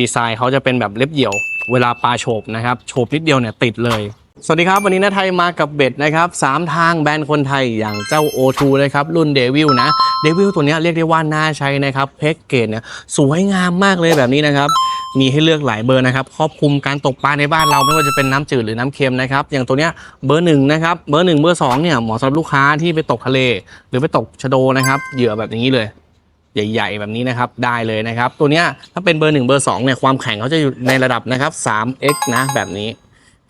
ดีไซน์เขาจะเป็นแบบเล็บเหี่ยว เวลาปลาโฉบนะครับโฉบนิดเดียวเนี่ยติดเลยสวัสดีครับวันนี้นาไทยมากับเบ็ดนะครับสามทางแบรนด์คนไทยอย่างเจ้า O2 นะครับรุ่นเดวิลนะเดวิลตัวนี้เรียกได้ว่าน่าใช้นะครับแพ็กเกจเนี่ยสวยงามมากเลยแบบนี้นะครับมีให้เลือกหลายเบอร์นะครับครอบคลุมการตกปลาในบ้านเราไม่ว่าจะเป็นน้ำจืดหรือน้ำเค็มนะครับอย่างตัวเนี้ยเบอร์หนึ่งนะครับเบอร์หนึ่งเบอร์สองเนี่ยเหมาะสำหรับลูกค้าที่ไปตกทะเล หรือไปตกชะโดนะครับเหยื่อแบบนี้เลย ใหญ่ ๆ แบบนี้นะครับได้เลยนะครับ ตัวเนี้ยถ้าเป็นเบอร์หนึ่งเบอร์สองเนี่ยความแข็งเขาจะอยู่ในระดับนะครับ 3x นะแบบนี้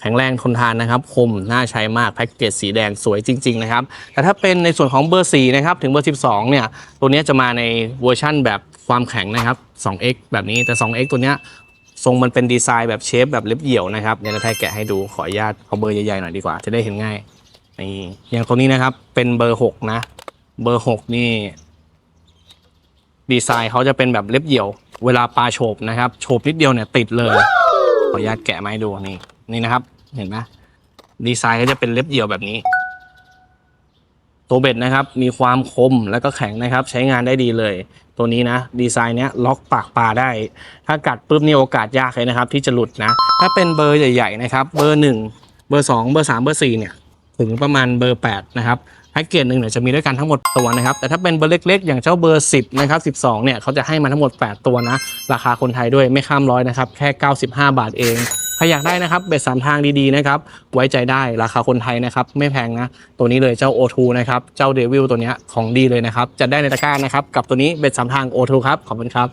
แข็งแรงทนทานนะครับ คม น่าใช้มากแพ็กเกจสีแดงสวยจริง ๆ นะครับ แต่ถ้าเป็นในส่วนของเบอร์4นะครับ ถึงเบอร์ 12 เนี่ย ตัวเนี้ยจะมาในเวอร์ชั่นแบบความแข็งนะครับ 2x แบบนี้ แต่ 2x ตัวเนี้ยทรงมันเป็นดีไซน์แบบเชฟแบบเล็บเหี่ยวนะครับเดี๋ยวเราไทยแกะให้ดูขออนุญาตเอาเบอร์ใหญ่ๆหน่อยดีกว่า จะได้เห็นง่าย นี่ อย่างตัวนี้นะครับ เป็นเบอร์ 6 นะ เบอร์ 6 นี่ ดีไซน์เขาจะเป็นแบบเล็บเหี่ยว เวลาปลาโฉบนะครับโฉบนิดเดียวเนี่ยติดเลย ขออนุญาตแกะไม้ดูนี่นี่นะครับ เห็นไหมดีไซน์ก็จะเป็นเล็บเหี่ยวแบบนี้ ตัวเบ็ดนะครับ มีความคมแล้วก็แข็งนะครับ ใช้งานได้ดีเลย ตัวนี้นะ ดีไซน์เนี้ยล็อกปากปลาได้ ถ้ากัดปุ๊บนี่โอกาสยากเลยนะครับ ที่จะหลุดนะ ถ้าเป็นเบอร์ใหญ่ ๆ นะครับ เบอร์หนึ่งเบอร์สองเบอร์สามเบอร์สี่เนี่ย ถึงประมาณเบอร์ 8 นะครับแพ็กเกจหนึ่งเนี่ยจะมีด้วยกันทั้งหมดตัวนะครับ แต่ถ้าเป็นเบอร์เล็ก ๆ อย่างเจ้าเบอร์ 10 นะครับ 12 เนี่ยเขาจะให้มาทั้งหมด 8 ตัวนะ ราคาคนไทยด้วยไม่ข้ามร้อยนะครับ แค่ 95 บาทเองใครอยากได้นะครับเบ็ดสามทางดีๆนะครับไว้ใจได้ราคาคนไทยนะครับไม่แพงนะ ตัวนี้เลยเจ้า O2 นะครับเจ้าเดวิลตัวเนี้ยของดีเลยนะครับจะได้ในตะกร้านะครับกับตัวนี้เบ็ดสามทาง O2 ครับขอบคุณครับ